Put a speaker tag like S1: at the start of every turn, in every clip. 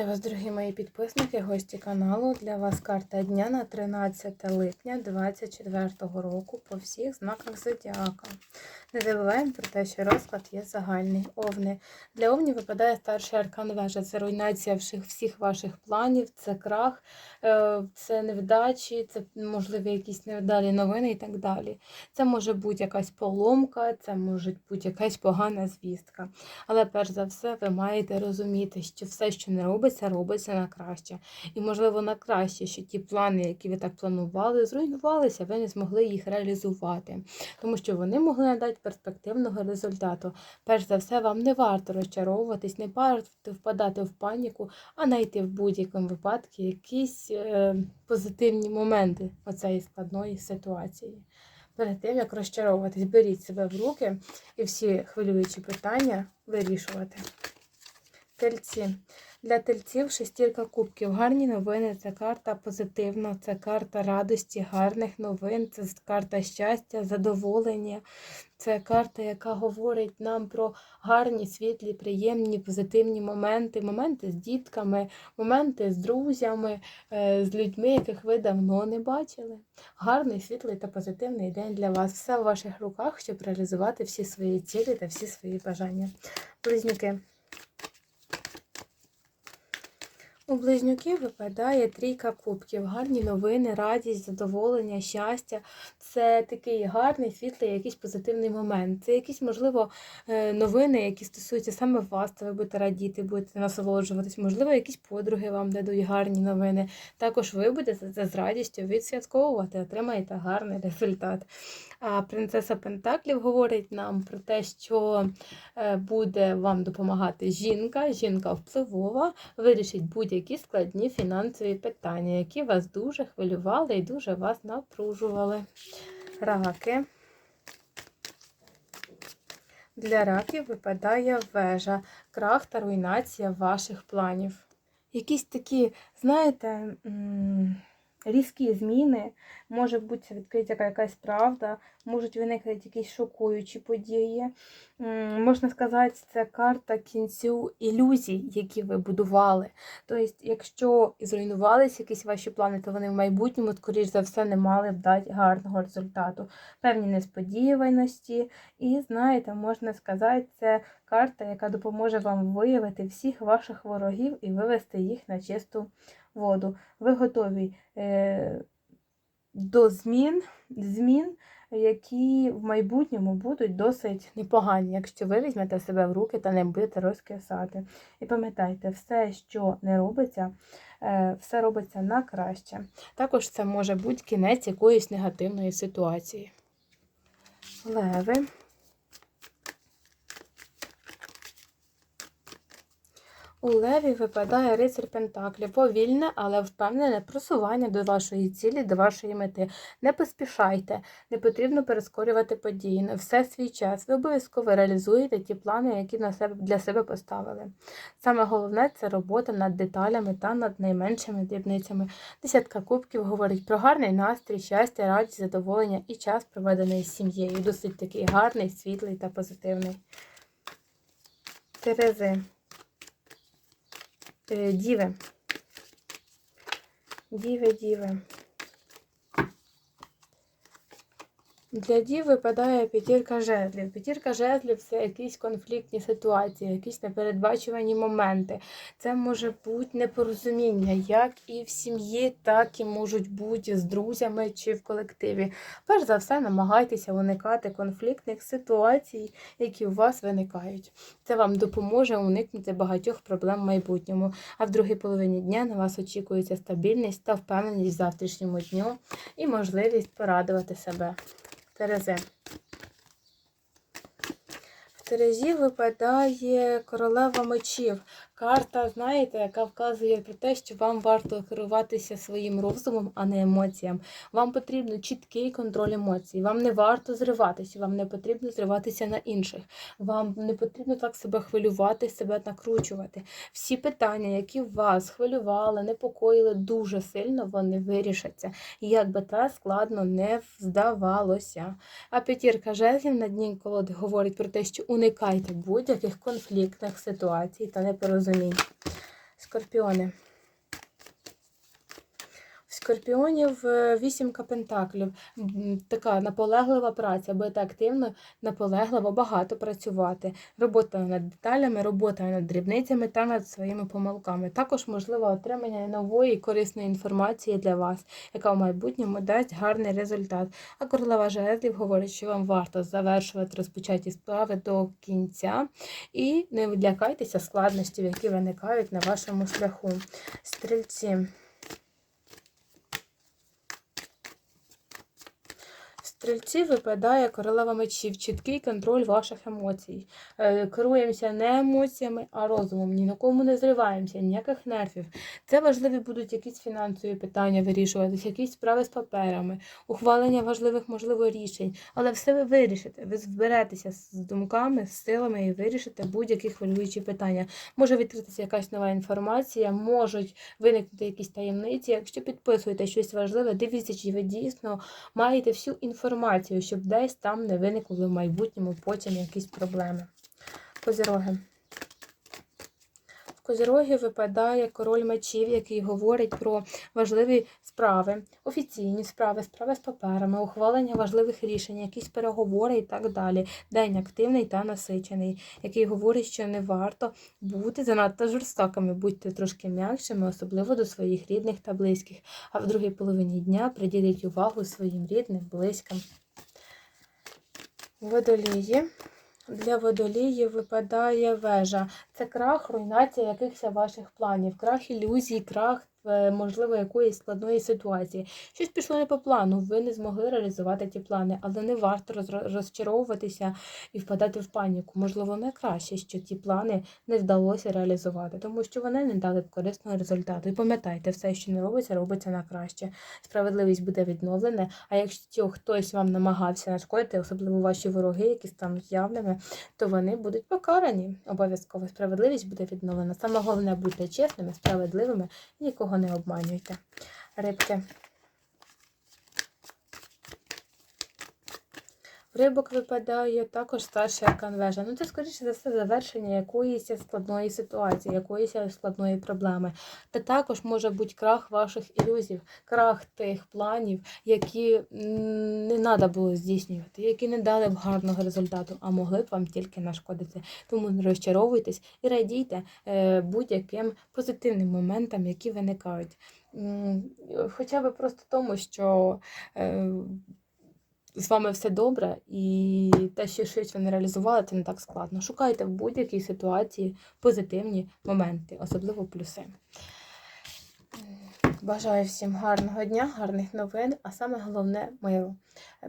S1: Вітаю вас, дорогі мої підписники, гості каналу. Для вас карта дня на 13 липня 2024 року по всіх знаках зодіака. Не забуваємо про те, що розклад є загальний. Овни. Для овнів випадає старший аркан вежа. Це руйнація всіх, ваших планів, це крах, е, це невдачі, це можливі якісь невдалі новини і так далі. Це може бути якась поломка, це може бути якась погана звістка. Але перш за все, ви маєте розуміти, що все, що не робиться, робиться на краще. І, можливо, на краще, що ті плани, які ви так планували, зруйнувалися, ви не змогли їх реалізувати, тому що вони могли надати перспективного результату. Перш за все, вам не варто розчаровуватись, не варто впадати в паніку, а знайти в будь-якому випадку якісь е, позитивні моменти оцеї складної ситуації. Перед тим, як розчаровуватись, беріть себе в руки і всі хвилюючі питання вирішувати. Тельці. Для тельців шестірка кубків. Гарні новини. Це карта позитивна, це карта радості, гарних новин, це карта щастя, задоволення. Це карта, яка говорить нам про гарні, світлі, приємні, позитивні моменти, моменти з дітками, моменти з друзями, е, з людьми, яких ви давно не бачили. Гарний, світлий та позитивний день для вас. Все в ваших руках, щоб реалізувати всі свої цілі та всі свої бажання. Близнюки. У близнюків випадає трійка кубків, гарні новини, радість, задоволення, щастя. Це такий гарний, світлий, якийсь позитивний момент. Це якісь, можливо, е, новини, які стосуються саме вас, то ви будете радіти, будете насолоджуватись. Можливо, якісь подруги вам дадуть гарні новини. Також ви будете це з радістю відсвятковувати, отримаєте гарний результат. А принцеса Пентаклів говорить нам про те, що е, буде вам допомагати жінка, жінка впливова, вирішить будь-які складні фінансові питання, які вас дуже хвилювали і дуже вас напружували. Раки. Для раків випадає вежа, крах та руйнація ваших планів. Якісь такі, знаєте, різкі зміни, може бути відкрита якась правда, можуть виникнути якісь шокуючі події. Можна сказати, це карта кінцю ілюзій, які ви будували. Тобто, якщо зруйнувалися якісь ваші плани, то вони в майбутньому, скоріш за все, не мали б дати гарного результату. Певні несподіваності. І, знаєте, можна сказати, це карта, яка допоможе вам виявити всіх ваших ворогів і вивести їх на чисту воду. Ви готові е, до змін, змін, які в майбутньому будуть досить непогані, якщо ви візьмете себе в руки та не будете розкисати. І пам'ятайте, все, що не робиться, е, все робиться на краще. Також це може бути кінець якоїсь негативної ситуації. Леви. У леві випадає рицар Пентаклів. Повільне, але впевнене просування до вашої цілі, до вашої мети. Не поспішайте, не потрібно перескорювати події. На все свій час. Ви обов'язково реалізуєте ті плани, які на себе, для себе поставили. Саме головне це робота над деталями та над найменшими дрібницями. Десятка кубків говорить про гарний настрій, щастя, радість, задоволення і час, проведений з сім'єю. Досить такий гарний, світлий та позитивний. Терези. Е, діви. Діви, діви. Для дів випадає п'ятірка жезлів. П'ятірка жезлів це якісь конфліктні ситуації, якісь непередбачувані моменти. Це може бути непорозуміння, як і в сім'ї, так і можуть бути з друзями чи в колективі. Перш за все, намагайтеся уникати конфліктних ситуацій, які у вас виникають. Це вам допоможе уникнути багатьох проблем в майбутньому. А в другій половині дня на вас очікується стабільність та впевненість в завтрашньому дню і можливість порадувати себе. Терези. В Терезі випадає королева мечів. Карта, знаєте, яка вказує про те, що вам варто керуватися своїм розумом, а не емоціям. Вам потрібен чіткий контроль емоцій. Вам не варто зриватися, вам не потрібно зриватися на інших. Вам не потрібно так себе хвилювати, себе накручувати. Всі питання, які вас хвилювали, непокоїли дуже сильно, вони вирішаться. І як би те складно не здавалося. А п'ятірка жезлів на дні колоди говорить про те, що уникайте будь-яких конфліктних ситуацій та непорозумінь розумінь. Скорпіони. В скорпіонів е, вісімка пентаклів. Така наполеглива праця, будете активно, наполегливо, багато працювати. Робота над деталями, робота над дрібницями та над своїми помилками. Також можливо отримання нової корисної інформації для вас, яка в майбутньому дасть гарний результат. А королева жезлів говорить, що вам варто завершувати розпочаті справи до кінця і не відлякайтеся складностей, які виникають на вашому шляху. Стрільці. Стрільці випадає королева мечів, чіткий контроль ваших емоцій. Е, Керуємося не емоціями, а розумом. Ні на кому не зриваємося, ніяких нервів. Це важливі будуть якісь фінансові питання вирішуватися, якісь справи з паперами, ухвалення важливих, можливо, рішень. Але все ви вирішите. Ви зберетеся з думками, з силами і вирішите будь-які хвилюючі питання. Може відкритися якась нова інформація, можуть виникнути якісь таємниці. Якщо підписуєте щось важливе, дивіться, чи ви дійсно маєте всю інформацію, щоб десь там не виникли в майбутньому потім якісь проблеми. Козіроги. В Козірогі випадає король мечів, який говорить про важливі справи, офіційні справи, справи з паперами, ухвалення важливих рішень, якісь переговори і так далі. День активний та насичений, який говорить, що не варто бути занадто жорстокими, будьте трошки м'якшими, особливо до своїх рідних та близьких. А в другій половині дня приділіть увагу своїм рідним, близьким. Водолії. Для водоліїв випадає вежа. Це крах, руйнація якихось ваших планів, крах ілюзій, крах, можливо, якоїсь складної ситуації. Щось пішло не по плану, ви не змогли реалізувати ті плани, але не варто розчаровуватися і впадати в паніку. Можливо, найкраще, що ті плани не вдалося реалізувати, тому що вони не дали б корисного результату. І пам'ятайте, все, що не робиться, робиться на краще. Справедливість буде відновлена. А якщо хтось вам намагався нашкодити, особливо ваші вороги, які стануть явними, то вони будуть покарані. Обов'язково справедливість буде відновлена. Саме головне будьте чесними, справедливими і нікого не обманюйте. Рибки. Рибок випадає також старший аркан вежа. Ну, це, скоріше за все, завершення якоїсь складної ситуації, якоїсь складної проблеми. Та також може бути крах ваших ілюзій, крах тих планів, які не треба було здійснювати, які не дали б гарного результату, а могли б вам тільки нашкодити. Тому не розчаровуйтесь і радійте е, будь-яким позитивним моментам, які виникають. Хоча б просто тому, що. З вами все добре, і те, що щось ви не реалізували, це не так складно. Шукайте в будь-якій ситуації позитивні моменти, особливо плюси. Бажаю всім гарного дня, гарних новин, а саме головне миру.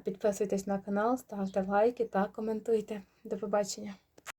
S1: Підписуйтесь на канал, ставте лайки та коментуйте. До побачення!